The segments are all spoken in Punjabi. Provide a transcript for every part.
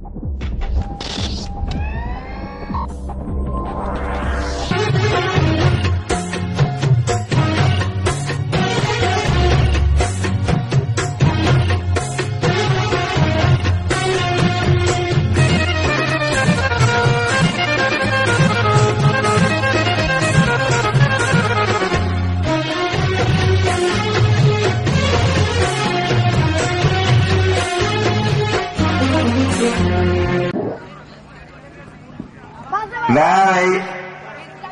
Thank you. ਬਈ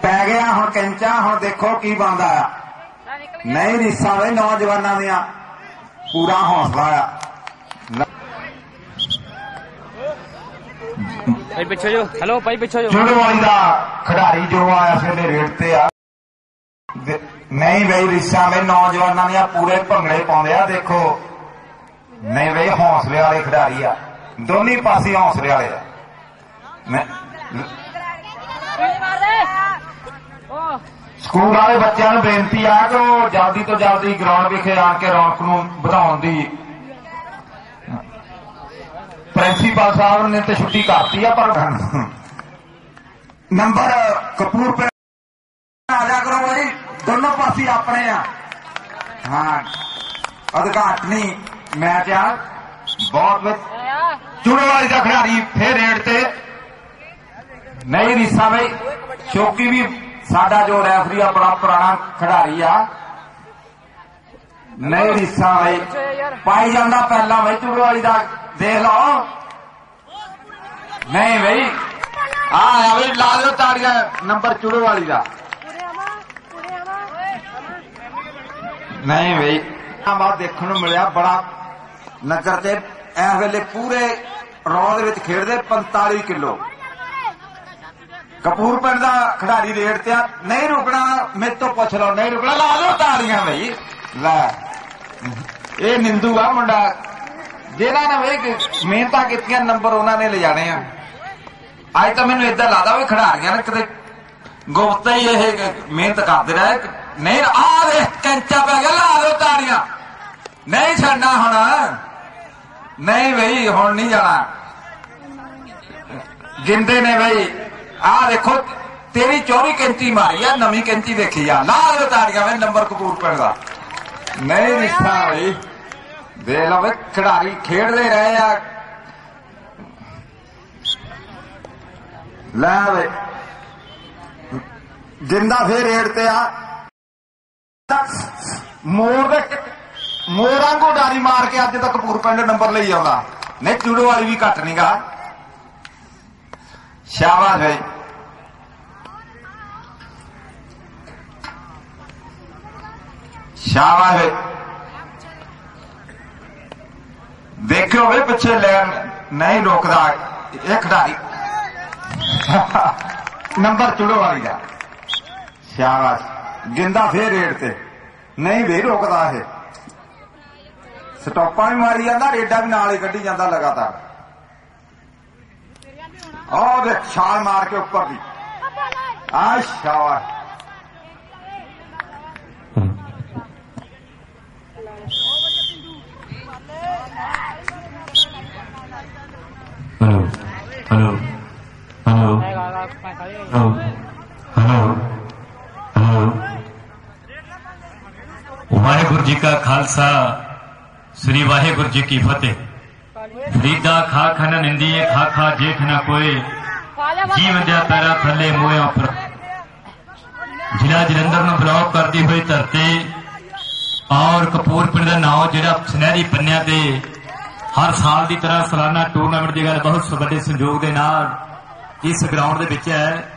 ਪੈ ਗਿਆ ਹੁਣ ਕੰਚਾ ਹੁਣ ਦੇਖੋ ਕੀ ਬਣਦਾ ਆ। ਨਹੀਂ ਰੀਸਾਂ ਵੇ ਨੌਜਵਾਨਾਂ ਦੀਆਂ ਪੂਰਾ ਹੌਸਲਾ ਆ। ਭਾਈ ਪਿੱਛੇ ਜੋ। ਹੈਲੋ ਭਾਈ ਪਿੱਛੇ ਜੋ। ਜੁੜੋ ਵਾਲੀ ਦਾ ਖਿਡਾਰੀ ਜੋ ਆਇਆ ਸੀ ਉਹਦੇ ਰੇਟ ਤੇ ਆ। ਦੇ- ਨਹੀਂ ਬਈ ਰੀਸਾਂ ਵੇ ਨੌਜਵਾਨਾਂ ਦੀਆਂ ਪੂਰੇ ਭੰਗੜੇ ਪਾਉਂਦੇ ਆ ਦੇਖੋ। ਨਹੀਂ ਬਈ ਹੌਸਲੇ ਵਾਲੇ ਖਿਡਾਰੀ ਆ। ਦੋਨੀ ਪਾਸੇ ਹੌਸਲੇ ਵਾਲੇ ਆ। ਸਕੂਲ ਵਾਲੇ ਬੱਚਿਆਂ ਨੂੰ ਬੇਨਤੀ ਆ ਕਿ ਉਹ ਜਲਦੀ ਤੋਂ ਜਲਦੀ ਗਰਾਊਂਡ ਵਿਖੇ ਆ ਕੇ ਰੌਣਕ ਨੂੰ ਵਧਾਉਣ ਦੀ ਪ੍ਰਿੰਸੀਪਲ ਸਾਹਿਬ ਨੇ ਤੇ ਛੁੱਟੀ ਕਰਤੀ ਆ ਪਰ ਨੰਬਰ ਕਪੂਰ ਆ ਜਾ ਕਰੋ ਬਈ। ਦੋਨੋਂ ਪਾਸੇ ਆਪਣੇ ਆ। ਹਾਂ ਅਧਿਕਾਰਨੀ ਮੈਚ ਆ। ਬਹੁਤ ਵਿੱਚ ਚੂੜੇ ਵਾਲੀ ਦਾ ਖਿਡਾਰੀ ਫੇਰ ਰੇਡ ਤੇ। ਨਹੀਂ ਰੀਸਾ ਬਈ ਸ਼ੌਕੀ ਵੀ ਸਾਡਾ ਜੋ ਰੈਫਰੀ ਆ, ਬੜਾ ਪੁਰਾਣਾ ਖਿਡਾਰੀ ਆ। ਨਹੀਂ ਰੀਸਾ ਬਈ। ਪਾਈ ਜਾਂਦਾ ਪਹਿਲਾਂ ਬਈ ਚੂੜੇ ਵਾਲੀ ਦਾ। ਦੇਖ ਲਓ। ਨਹੀਂ ਬਈ। ਆ ਆ ਬਈ, ਲਾ ਦਿਓ ਤਾੜੀਆਂ, ਨੰਬਰ ਚੂੜੇ ਵਾਲੀ ਦਾ। ਨਹੀਂ ਬਈ। ਆ ਬਾਤ ਦੇਖਣ ਨੂੰ ਮਿਲਿਆ, ਬੜਾ ਨਗਰ ਤੇ। ਇਸ ਵੇਲੇ ਪੂਰੇ ਰੌ ਦੇ ਵਿੱਚ ਖੇਡਦੇ 45 ਕਿਲੋ। ਕਪੂਰ ਪਿੰਡ ਦਾ ਖਿਡਾਰੀ ਰੇਡ ਤੇ ਆ। ਨਹੀਂ ਰੁਕਣਾ, ਮੇਰੇ ਤੋਂ ਪੁੱਛ ਲਓ। ਨਹੀਂ ਰੁਕਣਾ, ਲਾ ਲਓ ਤਾੜੀਆਂ ਬਈ। ਲੈ। ਇਹ ਨਿੰਦੂ ਆ ਮੁੰਡਾ। ਜਿਹਨਾਂ ਨੇ ਵੇ ਮਿਹਨਤਾਂ ਕੀਤੀਆਂ, ਨੰਬਰ ਉਹਨਾਂ ਨੇ ਲਿਜਾਣੇ ਆ। ਅੱਜ ਤਾਂ ਮੈਨੂੰ ਇਦਾਂ ਲੱਗਦਾ ਵੀ ਖਿਡਾਰੀਆਂ ਨੇ ਕਿਤੇ ਗੁਪਤਾ ਹੀ ਇਹ ਮਿਹਨਤ ਕਰਦੇ ਰਹੇ। ਨਹੀਂ, ਆ ਦੇ ਕੰਚਾ ਪੈ ਗਿਆ, ਲਾ ਲਓ ਤਾੜੀਆਂ ਨਹੀਂ ਛੱਡਣਾ ਹੁਣ। ਨਹੀਂ ਬਈ, ਹੁਣ ਨਹੀਂ ਜਾਣਾ। ਗਿੰਦੇ ਨੇ ਬਈ। ਆ ਦੇਖੋ, ਤੇਰੀ ਚੋਰੀ ਕੈਂਚੀ ਮਾਰੀ ਆ, ਨਵੀਂ ਕੈਂਚੀ ਦੇਖੀ ਆ। ਲਾ ਤਾੜੀਆਂ ਵੇ ਨੰਬਰ ਕਪੂਰ ਪਿੰਡ ਦਾ। ਨਹੀਂ ਰਿਸ਼ਤਾ ਬਈ ਦੇ ਲਓ ਖਿਡਾਰੀ ਖੇਡਦੇ ਰਹੇ ਆ। ਲੈ ਵੇ ਜਿੰਦਾ ਫੇਰ ਰੇਡ ਤੇ ਆ। ਮੋਰ ਦੇ ਮੋਰਾਂ ਕੋ ਡਾਰੀ ਮਾਰ ਕੇ ਅੱਜ ਤੱਕ ਕਪੂਰ ਪਿੰਡ ਨੰਬਰ ਲਈ ਆਉਂਦਾ। ਨਹੀਂ ਚੂੜੋ ਵਾਲੀ ਵੀ ਘੱਟ ਨਹੀਂਗਾ ਸ਼ਾਬਾਸ਼ ਭਾਈ ਸ਼ਾਬਾਸ਼ ਭਾਈ ਦੇਖਿਓ ਵੇ ਪਿੱਛੇ ਲੈਣ ਨਹੀਂ ਰੋਕਦਾ ਇਹ ਖਿਡਾਰੀ ਨੰਬਰ ਚੁੜੋ ਵਾਲੀ ਦਾ। ਸ਼ਾਬਾਸ਼। ਗਿੰਦਾ ਫੇਰ ਰੇਡ ਤੇ। ਨਹੀਂ ਵੇ ਰੋਕਦਾ ਇਹ। ਸਟਾਪਾਂ ਵੀ ਮਾਰੀ ਜਾਂਦਾ, ਰੇਡਾ ਵੀ ਨਾਲ ਹੀ ਕੱਢੀ ਜਾਂਦਾ ਲਗਾਤਾਰ। ਆਹ ਦੇ ਛਾਲ ਮਾਰ ਕੇ ਉੱਪਰ ਦੀ ਆ ਸ਼ਾਬਾਸ਼ Hello. Hello. Hello. Hello. Hello. Hello. Waheguru ji ਕਾ ਖਾਲਸਾ ਸ੍ਰੀ ਵਾਹਿਗੁਰੂ ਜੀ ਕੀ ਫਤਿਹ ਫਰੀਦਾ ਖਾ ਖਨ ਨਿੰਦੀਏ ਖਾ ਖਾ ਜੇਠ ਨਾ ਕੋਏ। ਜੀਵਨ ਦੇ ਪੈਰਾਂ ਥੱਲੇ ਮੋਇਆ ਉੱਪਰ। ਜ਼ਿਲ੍ਹਾ ਜਲੰਧਰ ਨੂੰ ਬਲੌਕ ਕਰਦੀ ਹੋਈ ਧਰਤੀ। ਔਰ ਕਪੂਰ ਦਾ ਨਾਮ ਜਿਹੜਾ ਸੁਨਹਿਰੀ ਪੰਨਿਆਂ ਤੇ ਹਰ ਸਾਲ ਦੀ ਤਰ੍ਹਾਂ ਸਾਲਾਨਾ ਟੂਰਨਾਮੈਂਟ ਦੀ ਗੱਲ ਬਹੁਤ ਵੱਡੇ ਸੰਯੋਗ ਦੇ ਨਾਲ ਇਸ ਗਰਾਊਂਡ ਦੇ ਵਿੱਚ ਹੈ।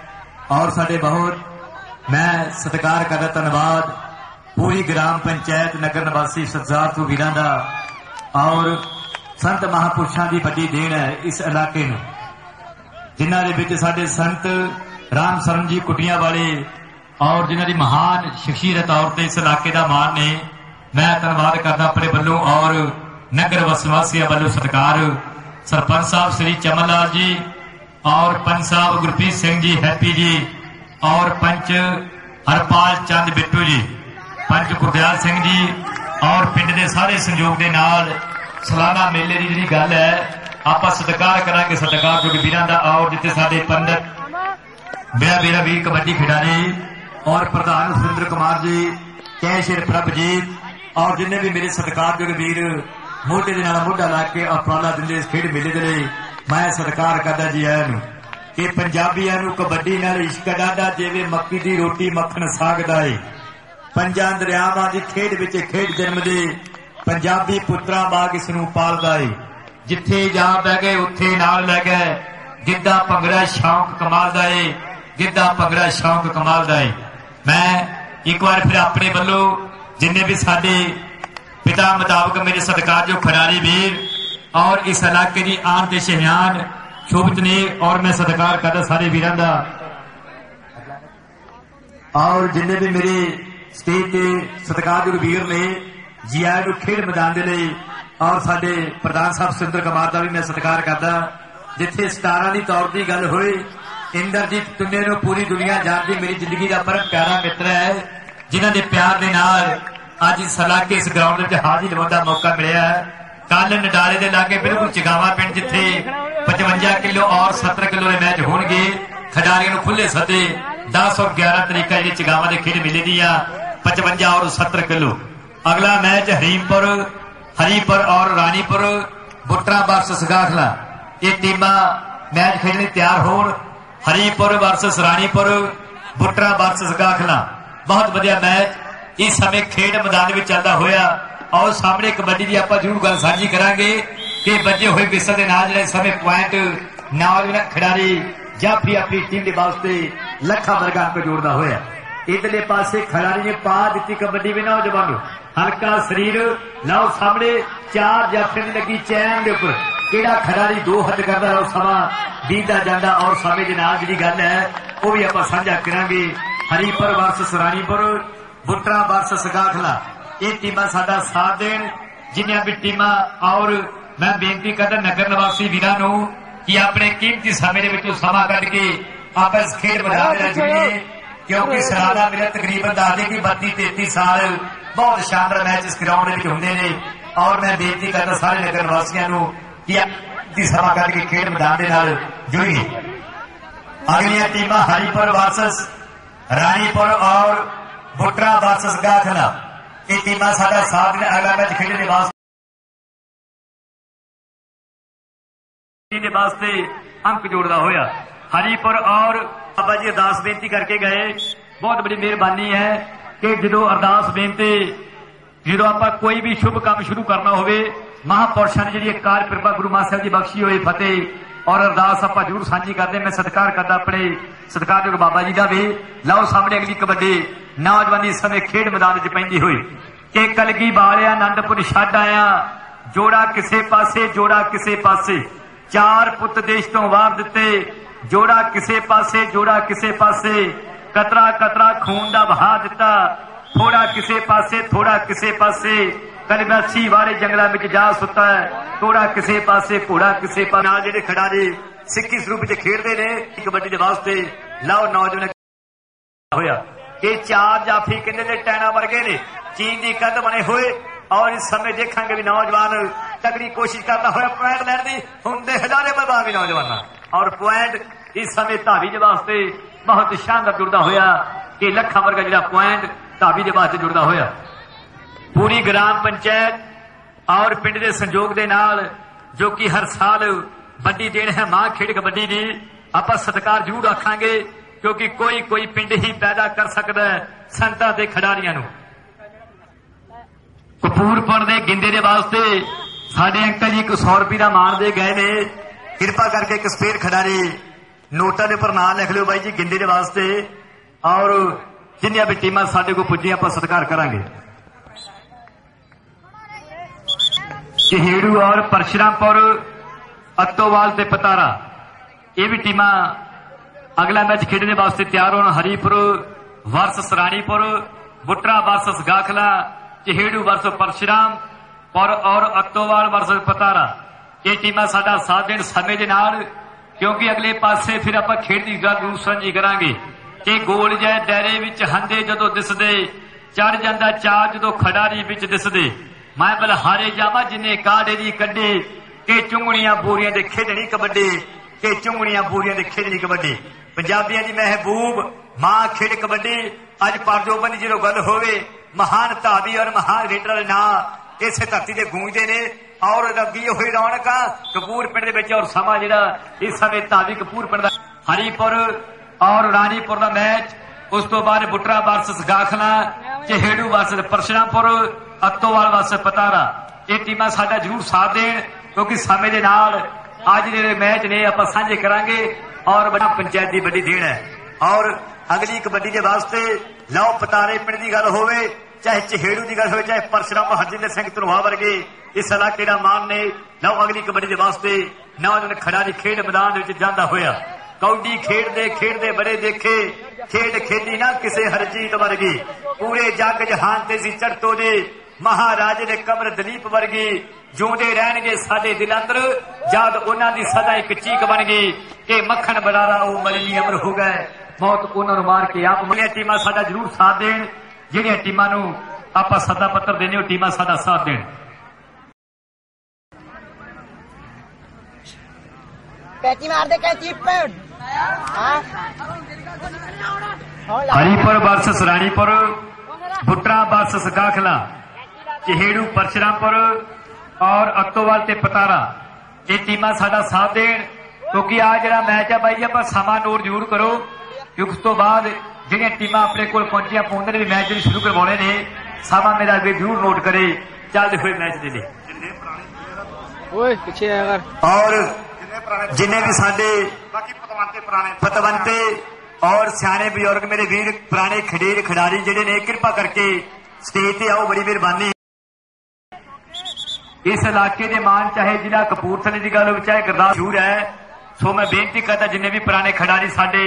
ਔਰ ਸਾਡੇ ਬਹੁਤ ਮੈਂ ਸਤਿਕਾਰ ਕਰਦਾ, ਧੰਨਵਾਦ। ਪੂਰੀ ਗ੍ਰਾਮ ਪੰਚਾਇਤ ਨਗਰ ਨਿਵਾਸੀ ਸਰਦਾਰ ਤੋਂ ਵੀਰਾਂ ਦਾ। ਔਰ ਸੰਤ ਮਹਾਪੁਰਸ਼ਾਂ ਦੀ ਵੱਡੀ ਦੇਣ ਹੈ ਇਸ ਇਲਾਕੇ ਨੂੰ। ਜਿਨ੍ਹਾਂ ਦੇ ਵਿੱਚ ਸਾਡੇ ਸੰਤ ਰਾਮ ਸ਼ਰਨ ਜੀ ਕੁਟੀਆਂ ਵਾਲੇ ਔਰ ਜਿਨ੍ਹਾਂ ਦੀ ਮਹਾਨ ਸ਼ਖਸੀਅਤ ਤੌਰ ਤੇ ਇਸ ਇਲਾਕੇ ਦਾ ਮਾਣ ਨੇ, ਮੈਂ ਧੰਨਵਾਦ ਕਰਦਾ ਆਪਣੇ ਵੱਲੋਂ ਔਰ ਨਗਰ ਵਸਵਾਸੀਆਂ ਵੱਲੋਂ ਸਤਿਕਾਰ। ਸਰਪੰਚ ਸਾਹਿਬ ਸ੍ਰੀ ਚਮਨ ਲਾਲ ਜੀ ਔਰ ਪੰਚ ਸਾਹਿਬ ਗੁਰਪ੍ਰੀਤ ਸਿੰਘ ਜੀ, ਹੈਪੀ ਜੀ ਔਰ ਪੰਚ ਹਰਪਾਲ ਚੰਦ ਬਿੱਟੂ ਜੀ, ਪੰਚ ਗੁਰਦਿਆਲ ਸਿੰਘ ਜੀ ਔਰ ਪਿੰਡ ਦੇ ਸਾਰੇ ਸੰਯੋਗ ਦੇ ਨਾਲ ਸਾਲਾਨਾ ਮੇਲੇ ਦੀ ਜਿਹੜੀ ਗੱਲ ਹੈ, ਆਪਾਂ ਸਤਿਕਾਰ ਕਰਾਂਗੇ, ਸਤਿਕਾਰ ਕਿਉਂਕਿ ਵੀਰਾਂ ਦਾ ਔਰ ਜਿੱਥੇ ਸਾਡੇ ਪੰਡਤ ਮੇਰਾ ਮੇਰਾ ਵੀਰ ਕਬੱਡੀ ਖਿਡਾਰੀ ਔਰ ਪ੍ਰਧਾਨ ਸੁਰਿੰਦਰ ਕੁਮਾਰ ਜੀ ਕੈ ਪ੍ਰਭਜੀਤ ਔਰ ਜਿੰਨੇ ਵੀ ਮੇਰੇ ਸਤਿਕਾਰਯੋਗ ਵੀਰ, ਮੋਢੇ ਦੇ ਨਾਲ ਮੋਢਾ ਲਾ ਕੇ ਉਪਰਾਲਾ ਦਿੰਦੇ ਇਸ ਖੇਡ ਮੇਲੇ ਦੇ ਲਈ, ਮੈਂ ਸਤਿਕਾਰ ਕਰਦਾ ਜੀ ਆਇਆਂ ਨੂੰ। ਕਿ ਪੰਜਾਬੀਆਂ ਨੂੰ ਕਬੱਡੀ ਨਾਲ ਇਸ਼ਕ ਡਾਡਾ ਜਿਵੇਂ ਮੱਕੀ ਦੀ ਰੋਟੀ ਮੱਖਣ ਸਾਗਦਾ ਏ। ਪੰਜਾਂ ਦਰਿਆਵਾਂ ਦੀ ਖੇਡ ਵਿੱਚ ਖੇਡ ਜਨਮਦੇ ਪੰਜਾਬੀ ਪੁੱਤਰਾਂ ਬਾਗ ਇਸ ਨੂੰ ਪਾਲਦਾ ਏ। ਜਿੱਥੇ ਜਾ ਬਹਿ ਗਏ, ਉੱਥੇ ਨਾਲ ਲੈ ਗਏ। ਗਿੱਧਾ ਭੰਗੜਾ ਸ਼ੌਂਕ ਕਮਾਲ ਦਾ ਏ ਗਿੱਧਾ ਭੰਗੜਾ ਸ਼ੌਂਕ ਕਮਾਲ ਦਾ ਏ। ਮੈਂ ਇੱਕ ਵਾਰ ਫਿਰ ਆਪਣੇ ਵੱਲੋਂ ਜਿੰਨੇ ਵੀ ਸਾਡੇ ਪਿਤਾ ਮੁਤਾਬਕ ਮੇਰੇ ਸਤਿਕਾਰਯੋਗ ਖਿਡਾਰੀ ਵੀਰ ਔਰ ਇਸ ਇਲਾਕੇ ਦੀ ਆਨ ਤੇ ਸ਼ਹਿਆਨ ਸ਼ੋਭਤ ਨੇ ਔਰ ਮੈਂ ਸਤਿਕਾਰ ਕਰਦਾ ਸਾਰੇ ਵੀਰਾਂ ਦਾ। ਔਰ ਜਿੰਨੇ ਵੀ ਮੇਰੇ ਸਟੇਜ ਤੇ ਸਤਿਕਾਰਯੋਗ ਵੀਰ ਨੇ ਜੀ ਆਇਆਂ ਨੂੰ ਖੇਡ ਮੈਦਾਨ ਦੇ ਲਈ ਔਰ ਸਾਡੇ ਪ੍ਰਧਾਨ ਸਾਹਿਬ ਸੁਰਿੰਦਰ ਕੁਮਾਰ ਦਾ ਵੀ ਮੈਂ ਸਤਿਕਾਰ ਕਰਦਾ। ਜਿੱਥੇ ਸਟਾਰਾਂ ਦੀ ਤੌਰ ਦੀ ਗੱਲ ਹੋਈ, ਇੰਦਰਜੀਤ ਤੁੰਨੇ ਨੂੰ ਪੂਰੀ ਦੁਨੀਆ ਜਾਣਦੀ, ਮੇਰੀ ਜ਼ਿੰਦਗੀ ਦਾ ਪਰਮ ਪਿਆਰਾ ਮਿੱਤਰ ਹੈ, ਜਿਨ੍ਹਾਂ ਦੇ ਪਿਆਰ ਦੇ ਨਾਲ ਅੱਜ ਇਸ ਇਸ ਗਰਾਊਂਡ ਵਿੱਚ ਹਾਜ਼ਰ ਹੋਣ ਦਾ ਮੌਕਾ ਮਿਲਿਆ ਕੱਲ ਨਡਾਲੇ ਦੇ ਲਾਗੇ ਬਿਲਕੁਲ ਚਗਾਵਾ ਪਿੰਡ, ਜਿੱਥੇ 55 ਕਿਲੋ ਔਰ 70 ਕਿਲੋ ਦੇ ਮੈਚ ਹੋਣਗੇ। ਖਿਡਾਰੀਆਂ ਨੂੰ ਖੁੱਲੇ ਸੱਦੇ 10 ਔਰ 11 ਤਰੀਕਾ ਜਿਹੜੀ ਚਗਾਵਾ ਦੇ ਖੇਡ ਮੇਲੇ ਦੀ ਆ 55 ਔਰ 70 ਕਿਲੋ। ਅਗਲਾ ਮੈਚ ਹਰੀਮਪੁਰ ਹਰੀਪੁਰ ਔਰ ਰਾਣੀਪੁਰ, ਬੁੱਟਰਾ ਵਰਸਸ ਗਾਖਲਾ। ਇਹ ਟੀਮਾਂ ਮੈਚ ਖੇਡਣ ਲਈ ਤਿਆਰ ਹੋਣ। ਹਰੀਪੁਰ ਵਰਸਸ ਰਾਣੀਪੁਰ, ਬੁੱਟਰਾ ਵਰਸਸ ਬਹੁਤ ਵਧੀਆ ਮੈਚ। ਇਸ ਸਮੇਂ ਖੇਡ ਮੈਦਾਨ ਵਿੱਚ ਚੱਲਦਾ ਹੋਇਆ। ਔਰ ਸਾਹਮਣੇ ਕਬੱਡੀ ਦੀ ਆਪਾਂ ਜ਼ਰੂਰ ਗੱਲ ਸਾਂਝੀ ਕਰਾਂਗੇ ਕਿ ਵੱਜੇ ਹੋਏ ਵਿਸਲ ਦੇ ਨਾਲ ਜਿਹੜੇ ਸਮੇਂ ਪੁਆਇੰਟ ਨੌਜਵਾਨ ਖਿਡਾਰੀ ਜਾਂ ਫਿਰ ਆਪਣੀ ਟੀਮ ਦੇ ਵਾਸਤੇ ਲੱਖਾਂ ਵਰਗਾਂ ਅੰਕ ਜੋੜਦਾ ਹੋਇਆ। ਇਧਰਲੇ ਪਾਸੇ ਖਿਡਾਰੀ ਨੇ ਪਾ ਦਿੱਤੀ ਕਬੱਡੀ ਵੀ ਨੌਜਵਾਨ। ਨੂੰ ਹਲਕਾ ਸਰੀਰ ਲਓ ਸਾਹਮਣੇ ਚਾਰ ਜਾਫੇ ਦੀ ਲੱਗੀ ਚੈਨ ਦੇ ਉੱਪਰ। ਕਿਹੜਾ ਖਿਡਾਰੀ ਦੋ ਹੱਥ ਕਰਦਾ ਉਹ ਸਮਾਂ ਬੀਤਦਾ ਜਾਂਦਾ ਔਰ ਸਮੇਂ ਦੇ ਨਾਲ ਜਿਹੜੀ ਗੱਲ ਹੈ ਉਹ ਵੀ ਆਪਾਂ ਸਾਂਝਾ ਕਰਾਂਗੇ। ਹਰੀਪੁਰ ਵਰਸਸ ਰਾਣੀਪੁਰ ਬੁੱਟਰਾ ਵਰਸਸ ਗਾਖਲਾ ਇਹ ਟੀਮਾਂ ਸਾਡਾ ਸਾਥ ਦੇਣ ਜਿੰਨੀਆਂ ਵੀ ਟੀਮਾਂ ਔਰ ਮੈਂ ਬੇਨਤੀ ਕਰਦਾ ਨਗਰ ਨਿਵਾਸੀ ਵੀਰਾਂ ਨੂੰ ਕਿ ਆਪਣੇ ਕੀਮਤੀ ਸਮੇਂ ਦੇ ਵਿੱਚੋਂ ਸਮਾਂ ਕੱਢ ਕੇ ਆਪਾਂ ਇਸ ਖੇਡ ਮੈਦਾਨ ਨਾਲ ਜੁੜੀਏ ਕਿਉਂਕਿ ਸਰਾਦਾ ਮੇਰੇ ਤਕਰੀਬਨ ਦੱਸਦੇ ਕਿ 32 33 ਸਾਲ ਬਹੁਤ ਸ਼ਾਨਦਾਰ ਮੈਚ ਇਸ ਗਰਾਊਂਡ ਦੇ ਵਿੱਚ ਹੁੰਦੇ ਨੇ ਔਰ ਮੈਂ ਬੇਨਤੀ ਕਰਦਾ ਸਾਰੇ ਨਗਰ ਵਾਸੀਆਂ ਨੂੰ ਕਿ ਦੀ ਸਮਾਂ ਕੱਢ ਖੇਡ ਮੈਦਾਨ ਦੇ ਨਾਲ ਜੁੜੀਏ। ਅਗਲੀਆਂ ਟੀਮਾਂ ਹਰੀਪੁਰ ਵਰਸਸ ਰਾਣੀਪੁਰ ਔਰ ਬੁੱਟਰਾ ਵਰਸਸ ਗਾਖਲਾ ਇਹ ਟੀਮਾਂ ਸਾਡਾ ਸਾਥ ਦੇ ਅਗਲਾ ਮੈਚ ਖੇਡਣ ਦੇ ਵਾਸਤੇ ਦੇ ਵਾਸਤੇ ਅੰਕ ਜੋੜਦਾ ਹੋਇਆ। ਹਰੀਪੁਰ ਔਰ ਬਾਬਾ ਜੀ ਅਰਦਾਸ ਬੇਨਤੀ ਕਰਕੇ ਗਏ। ਬਹੁਤ ਬੜੀ ਮਿਹਰਬਾਨੀ ਹੈ। ਕਿ ਜਦੋਂ ਅਰਦਾਸ ਬੇਨਤੀ ਜਦੋਂ ਆਪਾਂ ਕੋਈ ਵੀ ਸ਼ੁਭ ਕੰਮ ਸ਼ੁਰੂ ਕਰਨਾ ਹੋਵੇ, ਮਹਾਪੁਰਸ਼ਾਂ ਨੇ ਜਿਹੜੀ ਕਾਰ ਕਿਰਪਾ ਗੁਰੂ ਮਹਾਰਾਜ ਸਾਹਿਬ ਦੀ ਬਖਸ਼ੀ ਹੋਈ ਫਤਿਹ ਔਰ ਅਰਦਾਸ ਆਪਾਂ ਜ਼ਰੂਰ ਸਾਂਝੀ ਕਰਦੇ ਮੈਂ ਸਤਿਕਾਰ ਕਰਦਾ ਆਪਣੇ ਸਤਿਕਾਰਯੋਗ ਬਾਬਾ ਜੀ ਦਾ ਵੀ। ਲਓ ਸਾਹਮਣੇ ਅਗਲੀ ਕਬੱਡੀ ਨੌਜਵਾਨੀ ਸਮੇਂ ਖੇਡ ਮੈਦਾਨ ਚ ਪੈਂਦੀ ਹੋਈ। ਕਿ ਕਲਗੀ ਬਾਲਿਆ ਆਨੰਦਪੁਰ ਛੱਡ ਆਇਆ। ਜੋੜਾ ਕਿਸੇ ਪਾਸੇ, ਜੋੜਾ ਕਿਸੇ ਪਾਸੇ। ਚਾਰ ਪੁੱਤ ਦੇਸ਼ ਤੋਂ ਵਾਰ ਦਿੱਤੇ। ਜੋੜਾ ਕਿਸੇ ਪਾਸੇ, ਜੋੜਾ ਕਿਸੇ ਪਾਸੇ। ਕਤਰਾ ਕਤਰਾ ਖੂਨ ਦਾ ਵਹਾ ਦਿੱਤਾ। ਥੋੜਾ ਕਿਸੇ ਪਾਸੇ ਥੋੜਾ ਕਿਸੇ ਪਾਸੇ। ਕਲਮਾਸੀ ਵਾਲੇ ਜੰਗਲਾਂ ਵਿੱਚ ਜਾ ਸੁੱਤਾ ਹੈ। ਥੋੜਾ ਕਿਸੇ ਪਾਸੇ, ਘੋੜਾ ਕਿਸੇ ਪਾਸੇ। ਨਾਲ ਜਿਹੜੇ ਖਿਡਾਰੀ ਸਿੱਖੀ ਸਰੂਪ ਵਿੱਚ ਖੇਡਦੇ ਨੇ, ਕਬੱਡੀ ਦੇ ਵਾਸਤੇ, ਲਓ ਨੌਜਵਾਨ ਹੋਇਆ। ਇਹ ਚਾਰ ਜਾਫੀ ਕਿੰਨੇ ਦੇ ਟੈਣਾ ਵਰਗੇ ਨੇ। ਚੀਨ ਦੀ ਕੰਧ ਬਣੇ ਹੋਏ। ਔਰ ਇਸ ਸਮੇਂ ਦੇਖਾਂਗੇ ਵੀ ਨੌਜਵਾਨ ਤਕੜੀ ਕੋਸ਼ਿਸ਼ ਕਰਦਾ ਹੋਇਆ ਪੁਆਇੰਟ ਲੈਣ ਦੀ। ਹੁੰਦੇ ਹਜ਼ਾਰੇ ਮੈਦਾਨ ਨੌਜਵਾਨਾਂ। ਔਰ ਪੁਆਇੰਟ ਇਸ ਸਮੇਂ ਧਾਰੀ ਦੇ ਵਾਸਤੇ ਬਹੁਤ ਸ਼ਾਨਦਾਰ ਜੁੜਦਾ ਹੋਇਆ ਕਿ ਲੱਖਾਂ ਵਰਗਾ ਜਿਹੜਾ ਪੁਆਇੰਟ ਧਾਵੀ ਦੇ ਵਾਸਤੇ ਜੁੜਦਾ ਹੋਇਆ। ਪੂਰੀ ਗ੍ਰਾਮ ਪੰਚਾਇਤ ਔਰ ਪਿੰਡ ਦੇ ਸੰਯੋਗ ਦੇ ਨਾਲ ਜੋ ਕਿ ਹਰ ਸਾਲ ਵੱਡੀ ਦੇਣ ਹੈ ਮਾਂ ਖੇਡ ਕਬੱਡੀ ਦੀ, ਆਪਾਂ ਸਤਿਕਾਰ ਜ਼ਰੂਰ ਰੱਖਾਂਗੇ ਕਿਉਂਕਿ ਕੋਈ ਕੋਈ ਪਿੰਡ ਹੀ ਪੈਦਾ ਕਰ ਸਕਦਾ ਹੈ ਸੰਤਾਂ ਦੇ ਖਿਡਾਰੀਆਂ ਨੂੰ। ਕਪੂਰਪੁਰ ਦੇ ਗਿੰਦੇ ਦੇ ਵਾਸਤੇ ਸਾਡੇ ਅੰਕਲ ਜੀ 100 ਰੁਪਏ ਦਾ ਮਾਣ ਦੇ ਗਏ ਨੇ। ਕਿਰਪਾ ਕਰਕੇ ਇੱਕ ਸਪੇਰ ਖਿਡਾਰੀ ਨੋਟਾਂ ਦੇ ਉੱਪਰ ਨਾਂ ਲਿਖ ਲਿਓ ਬਾਈ ਜੀ ਗਿੰਦੇ ਦੇ ਵਾਸਤੇ। ਔਰ ਜਿੰਨੀਆਂ ਵੀ ਟੀਮਾਂ ਸਾਡੇ ਕੋਲ ਪੁੱਜੀਆਂ, ਆਪਾਂ ਸਤਿਕਾਰ ਕਰਾਂਗੇ। ਸ਼ਹੀੜੂ ਔਰ ਪਰਸ਼ਰਾਮਪੁਰ, ਅਤੋਵਾਲ ਤੇ ਪਤਾਰਾ। ਇਹ ਵੀ ਟੀਮਾਂ ਅਗਲਾ ਮੈਚ ਖੇਡਣ ਦੇ ਵਾਸਤੇ ਤਿਆਰ ਹੋਣ। Haripur versus Ranipur, Buttra versus Gakhla Chiheru versus Parshram ਪਰ ਔਰ ਅਤੋਵਾਲ ਵਰਸ ਪਤਾਰਾ। ਇਹ ਟੀਮਾਂ ਸਾਡਾ ਸਾਥ ਦੇਣ ਸਮੇਂ ਦੇ ਨਾਲ ਕਿਉਂਕਿ ਅਗਲੇ ਪਾਸੇ ਫਿਰ ਆਪਾਂ ਖੇਡ ਦੀ ਗੱਲ ਨੂੰ ਸਾਂਝੀ ਕਰਾਂਗੇ ਕਿ ਗੋਲ ਜੈ ਦਾਇਰੇ ਵਿੱਚ ਹੰਦੇ ਜਦੋਂ ਦਿਸਦੇ, ਚੜ ਜਾਂਦਾ ਚਾਰ ਜਦੋਂ ਖਿਡਾਰੀ ਵਿੱਚ ਦਿਸਦੇ। ਮੈਂ ਬਲ ਹਾਰੇ ਜਾਵਾਂ ਜਿਨੇ ਕਾੜੇ ਦੀ ਕੱਢੀ ਕਿ ਚੁੰਗਣੀਆਂ ਬੋਰੀਆਂ ਦੇ ਖੇਡਣੀ ਕਬੱਡੀ, ਕਿ ਚੁੰਗਣੀਆਂ ਬੋਰੀਆਂ ਦੇ ਖੇਡਣੀ ਕਬੱਡੀ। ਪੰਜਾਬੀਆਂ ਦੀ ਮਹਿਬੂਬ ਮਾਂ ਖੇਡ ਕਬੱਡੀ। ਅੱਜ ਪਰਜੋਬਨ ਜਦੋਂ ਗੱਲ ਹੋਵੇ, ਮਹਾਨ ਧਾਵੀ ਔਰ ਮਹਾਨ ਰੇਡਰ ਦੇ ਨਾਂ ਇਸੇ ਧਰਤੀ ਦੇ ਗੂੰਜਦੇ ਨੇ। ਔਰ ਲੱਗੀ ਹੋਈ ਰੌਣਕਾਂ ਕਪੂਰ ਪਿੰਡ ਦੇ ਵਿੱਚ ਔਰ ਸਮਾਂ ਜਿਹੜਾ ਇਸ ਸਮੇਂ ਧਾਵੀ ਕਪੂਰ ਪਿੰਡ ਦਾ ਹਰੀਪੁਰ ਔਰ ਰਾਣੀਪੁਰ ਦਾ ਮੈਚ, ਉਸ ਤੋਂ ਬਾਅਦ Buttra versus Gakhla, Chaheru versus Parshrampur Attowal versus Patara. ਇਹ ਟੀਮਾਂ ਸਾਡਾ ਜ਼ਰੂਰ ਸਾਥ ਦੇਣ, ਕਿਉਂਕਿ ਸਮੇਂ ਦੇ ਨਾਲ ਅੱਜ ਜਿਹੜੇ ਮੈਚ ਨੇ, ਆਪਾਂ ਸਾਂਝੇ ਕਰਾਂਗੇ ਔਰ ਬੜਾ ਪੰਚਾਇਤ ਦੀ ਵੱਡੀ ਦੇਣ ਹੈ। ਔਰ ਅਗਲੀ ਕਬੱਡੀ ਦੇ ਵਾਸਤੇ, ਲਓ, ਪਤਾਰੇ ਪਿੰਡ ਦੀ ਗੱਲ ਹੋਵੇ, ਚਾਹੇ ਚਹੇੜੂ ਦੀ ਗੱਲ ਹੋਵੇ, ਚਾਹੇ ਪਰਸ਼ਰਾਮ ਹਰਜਿੰਦਰ ਸਿੰਘ ਧਨੋਆ ਵਰਗੇ ਇਸ ਇਲਾਕੇ ਦਾ ਮਾਨ ਨੇ ਲਓ ਅਗਲੀ ਕਬੱਡੀ ਦੇ ਵਾਸਤੇ ਨੌਜਵਾਨ ਖਿਡਾਰੀ ਖੇਡ ਮੈਦਾਨ ਦੇ ਵਿੱਚ ਜਾਂਦਾ ਹੋਇਆ। ਕੌਡੀ ਖੇਡਦੇ ਖੇਡਦੇ ਬੜੇ ਦੇਖੇ, ਖੇਡ ਖੇਡੀ ਨਾ ਕਿਸੇ ਹਰਜੀਤ ਵਰਗੀ। ਪੂਰੇ ਜੱਗ ਜਹਾਨ ਤੇ ਸੀ ਚੜਤੋ ਦੇ। ਮਹਾਰਾਜੇ ਦੇ ਕਮਰ ਦਲੀਪ ਵਰਗੀ। ਜਿਉਂਦੇ ਰਹਿਣਗੇ ਸਾਡੇ ਦਿਲ ਅੰਦਰ, ਜਦ ਉਹਨਾਂ ਦੀ ਸਦਾ ਇੱਕ ਚੀਕ ਬਣ ਗਈ। ਕਿ ਮੱਖਣ ਬਲਾਰਾ ਉਹ ਮਰਨੀ ਅਮਰ ਹੋ ਗਏ। ਮੌਤ ਉਹਨਾਂ ਨੂੰ ਮਾਰ ਕੇ ਆਪ ਮਲੀਆਂ ਟੀਮਾਂ ਸਾਡਾ ਜ਼ਰੂਰ ਸਾਥ ਦੇਣ। ਜਿਹੜੀਆਂ ਟੀਮਾਂ ਨੂੰ ਆਪਾਂ ਸੱਦਾ ਪੱਤਰ ਦੇਣੇ ਉਹ ਟੀਮਾਂ ਸਾਡਾ ਸਾਥ ਦੇਣ। ਕੈਚੀ ਮਾਰਦੇ ਕੈਚੀ ਪੈਣ ਹਾਂ ਹਰੀਪੁਰ ਵਰਸਸ ਰਾਣੀਪੁਰ ਬੁੱਟਰਾ ਵਰਸਸ ਗਾਖਲਾ ਚਹੇੜੂ ਪਰਸ਼ਰਾਮਪੁਰ ਔਰ ਅਕਤੋਵਾਲ ਤੇ ਪਤਾਰਾ ਇਹ ਟੀਮਾਂ ਸਾਡਾ ਸਾਥ ਦੇਣ ਕਿਉਂਕਿ ਆ ਜਿਹੜਾ ਮੈਚ ਹੈ ਬਾਈ ਆਪਾਂ ਸਮਾਂ ਨੋਟ ਜ਼ਰੂਰ ਕਰੋ ਕਿਉਂਕਿ ਉਸ ਤੋਂ ਬਾਅਦ ਜਿਹੜੀਆਂ ਟੀਮਾਂ ਆਪਣੇ ਕੋਲ ਪਹੁੰਚੀਆਂ ਪਹੁੰਚਦੇ ਨੇ ਵੀ ਮੈਚ ਜਿਹੜੇ ਸ਼ੁਰੂ ਕਰਵਾਉਣੇ ਨੇ ਸਮਾਂ ਮੇਰਾ ਵੀ ਜ਼ਰੂਰ ਨੋਟ ਕਰੇ ਚੱਲਦੇ ਹੋਏ ਮੈਚ ਦੇ ਲਈ ओए पीछे आया कर ਔਰ ਜਿੰਨੇ ਵੀ ਸਾਡੇ ਬਾਕੀ ਪਤਵੰਤੇ ਪੁਰਾਣੇ ਫਤਵੰਤੇ ਔਰ ਸਿਆਣੇ ਬਜ਼ੁਰਗ ਮੇਰੇ ਵੀਰ ਪੁਰਾਣੇ ਖੇਡ ਖਿਡਾਰੀ ਜਿਹੜੇ ਨੇ ਕਿਰਪਾ ਕਰਕੇ ਸਟੇਜ ਤੇ ਆਓ ਬੜੀ ਮਿਹਰਬਾਨੀ। ਇਸ ਇਲਾਕੇ ਦੇ ਮਾਨ ਚਾਹੇ ਜ਼ਿਲ੍ਹਾ ਕਪੂਰਥਲੇ ਦੀ ਗੱਲ ਹੋਵੇ ਚਾਹੇ ਗੁਰਦਾਸਪੁਰ ਹੈ। ਸੋ ਮੈਂ ਬੇਨਤੀ ਕਰਦਾ ਜਿੰਨੇ ਵੀ ਪੁਰਾਣੇ ਖਿਡਾਰੀ ਸਾਡੇ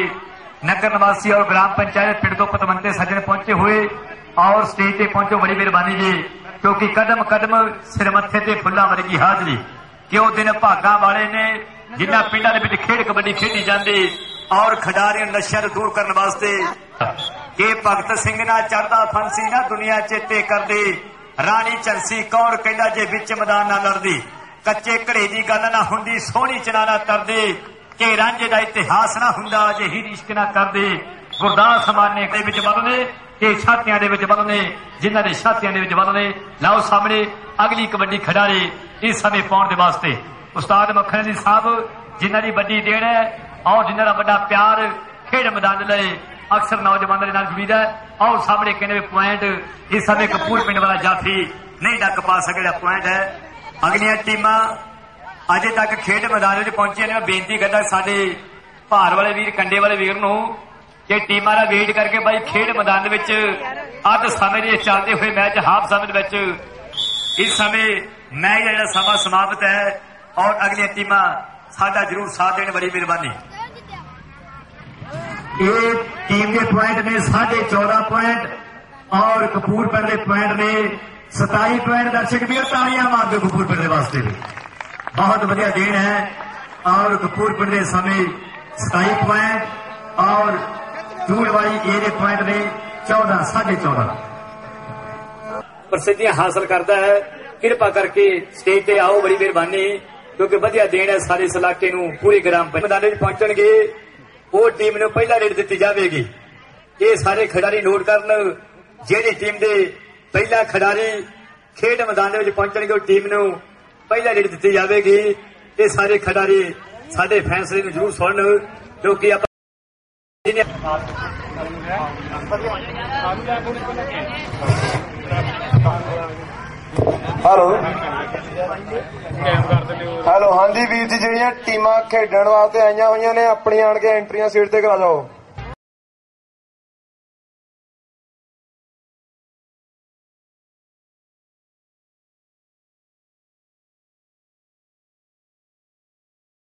ਨਗਰ ਨਿਵਾਸੀ ਔਰ ਗ੍ਰਾਮ ਪੰਚਾਇਤ ਪਿੰਡ ਤੋਂ ਪਤਵੰਤੇ ਸੱਜਣ ਪਹੁੰਚੇ ਹੋਏ ਔਰ ਸਟੇਜ ਤੇ ਪਹੁੰਚੋ ਬੜੀ ਮਿਹਰਬਾਨੀ ਜੀ। ਕਿਉਂਕਿ ਕਦਮ ਕਦਮ ਸਿਰ ਮੱਥੇ ਤੇ ਫੁੱਲਾਂ ਵਰਗੀ ਹਾਜ਼ਰੀ। ਕਿ ਉਹ ਦਿਨ ਭਾਗਾਂ ਵਾਲੇ ਨੇ, ਜਿਨ੍ਹਾਂ ਪਿੰਡਾਂ ਦੇ ਵਿੱਚ ਖੇਡ ਕਬੱਡੀ ਖੇਡੀ ਜਾਂਦੀ ਔਰ ਖਿਡਾਰੀਆਂ ਨਸ਼ਿਆਂ ਨੂੰ ਦੂਰ ਕਰਨ ਵਾਸਤੇ ਕਿ ਭਗਤ ਸਿੰਘ ਨਾਲ ਚੜਦਾ ਫਾਂਸੀ ਨਾ ਦੁਨੀਆ ਚੇਤੇ ਕਰਦੇ, ਰਾਣੀ ਚਰਸੀ ਕੌਰ ਕਹਿੰਦਾ ਜੇ ਵਿੱਚ ਮੈਦਾਨ ਨਾ ਲੜਦੀ, ਕੱਚੇ ਘੜੇ ਦੀ ਗੱਲ ਨਾ ਹੁੰਦੀ, ਸੋਹਣੀ ਚਨਾ ਨਾ ਤਰਦੇ, ਕਿ ਰਾਂਝੇ ਦਾ ਇਤਿਹਾਸ ਨਾ ਹੁੰਦਾ ਜੇ ਹੀ ਇਸ਼ਕ ਨਾ ਕਰਦੇ। ਗੁਰਦਾਸ ਮਾਨੇ ਦੇ ਵਿੱਚ ਬਦਲੇ ਕਿ ਛਾਤੀਆਂ ਦੇ ਵਿੱਚ ਬਦਲੇ ਜਿਨ੍ਹਾਂ ਦੇ ਛਾਤੀਆਂ ਦੇ ਵਿੱਚ ਬਦਲੇ ਲਾਓ ਸਾਹਮਣੇ ਅਗਲੀ ਕਬੱਡੀ ਖਿਡਾਰੀ ਇਸ ਸਮੇਂ ਪਾਉਣ ਦੇ ਵਾਸਤੇ ਉਸਤਾਦ ਮੱਖਣ ਜੀ ਸਾਹਿਬ, ਜਿਨ੍ਹਾਂ ਦੀ ਵੱਡੀ ਦੇਣ ਹੈ ਔਰ ਜਿਨ੍ਹਾਂ ਦਾ ਵੱਡਾ ਪਿਆਰ ਖੇਡ ਮੈਦਾਨ ਲਈ ਅਕਸਰ ਨੌਜਵਾਨਾਂ ਦੇ ਨਾਲ ਜੁੜੀਦਾ ਹੈ। ਔਰ ਸਾਹਮਣੇ ਕਹਿੰਦੇ ਪੁਆਇੰਟ ਇਸ ਸਮੇਂ ਕਪੂਰ ਪਿੰਡ ਵਾਲਾ ਜਾਫੀ ਨਹੀਂ ਡੱਕ ਪਾ ਸਕਿਆ ਪੁਆਇੰਟ ਹੈ ਅਗਲੀਆਂ ਟੀਮਾਂ ਅਜੇ ਤੱਕ ਖੇਡ ਮੈਦਾਨ ਵਿੱਚ ਪਹੁੰਚੀਆਂ ਨੇ ਮੈਂ ਬੇਨਤੀ ਕਰਦਾ ਸਾਡੇ ਭਾਰ ਵਾਲੇ ਵੀਰ, ਕੰਡੇ ਵਾਲੇ ਵੀਰ ਨੂੰ ਕਿ ਟੀਮਾਂ ਦਾ ਵੇਟ ਕਰਕੇ ਬਾਈ ਖੇਡ ਮੈਦਾਨ ਦੇ ਵਿੱਚ ਅੱਧ ਸਮੇਂ ਦੇ ਚੱਲਦੇ ਹੋਏ ਮੈਚ, ਹਾਫ ਸਮੇਂ ਦੇ ਵਿੱਚ ਇਸ ਸਮੇਂ ਮੈਚ ਦਾ ਜਿਹੜਾ ਸਮਾਂ ਸਮਾਪਤ ਹੈ ਔਰ ਅਗਲੀਆਂ ਟੀਮਾਂ ਸਾਡਾ ਜ਼ਰੂਰ ਸਾਥ ਦੇਣ ਬੜੀ ਮਿਹਰਬਾਨੀ। ਇਹ ਟੀਮ ਦੇ ਪੁਆਇੰਟ ਨੇ 14.5 ਪੁਆਇੰਟ ਔਰ ਕਪੂਰ ਪਿੰਡ ਦੇ ਪੁਆਇੰਟ ਨੇ 27 ਪੁਆਇੰਟ ਦਰਸ਼ਕ ਵੀਰ ਤਾੜੀਆਂ ਮਾਰ ਦਿਓ ਕਪੂਰ ਪਿੰਡ ਦੇ ਵਾਸਤੇ ਵੀ। ਬਹੁਤ ਵਧੀਆ ਦੇਣ ਹੈ ਔਰ ਕਪੂਰ ਪਿੰਡ ਦੇ ਸਮੇਂ 27 ਪੁਆਇੰਟ ਔਰ ਜੂੜਵਾਈ ਏ ਦੇ ਪੁਆਇੰਟ ਨੇ 14 14.5 ਪ੍ਰਸਿੱਧੀਆਂ ਹਾਸਲ ਕਰਦਾ ਹੈ ਕਿਰਪਾ ਕਰਕੇ ਸਟੇਜ ਤੇ ਆਓ ਬੜੀ ਮਿਹਰਬਾਨੀ, ਕਿਉਂਕਿ ਵਧੀਆ ਦੇਣ ਹੈ ਸਾਰੇ ਇਸ ਇਲਾਕੇ ਨੂੰ, ਪੂਰੇ ਗ੍ਰਾਮ ਪੰਚਾਇਤ ਵਿੱਚ ਪਹੁੰਚਣਗੇ। ਉਹ ਟੀਮ ਨੂੰ ਪਹਿਲਾ ਰੇਟ ਦਿੱਤੀ ਜਾਵੇਗੀ। ਇਹ ਸਾਰੇ ਖਿਡਾਰੀ ਨੋਟ ਕਰਨ, ਜਿਹੜੀ ਟੀਮ ਦੇ ਪਹਿਲਾ ਖਿਡਾਰੀ ਖੇਡ ਮੈਦਾਨ ਦੇ ਵਿੱਚ ਪਹੁੰਚਣਗੇ, ਉਹ ਟੀਮ ਨੂੰ ਪਹਿਲਾ ਰੇਟ ਦਿੱਤੀ ਜਾਵੇਗੀ। ਇਹ ਸਾਰੇ ਖਿਡਾਰੀ ਸਾਡੇ ਫੈਸਲੇ ਨੂੰ ਜ਼ਰੂਰ ਸੁਣਨ ਕਿਉਂਕਿ ਆਪਾਂ ਜਿਹਨੇ ਹੈਲੋ ਹੈਲੋ ਹਾਂਜੀ ਵੀਰ ਜੀ, ਜਿਹੜੀਆਂ ਟੀਮਾਂ ਖੇਡਣ ਵਾਸਤੇ ਆਈਆਂ ਹੋਈਆਂ ਨੇ, ਆਪਣੀਆਂ ਆਣ ਕੇ ਐਂਟਰੀਆਂ ਸੀਟ ਤੇ ਕਰਾ ਜਾਓ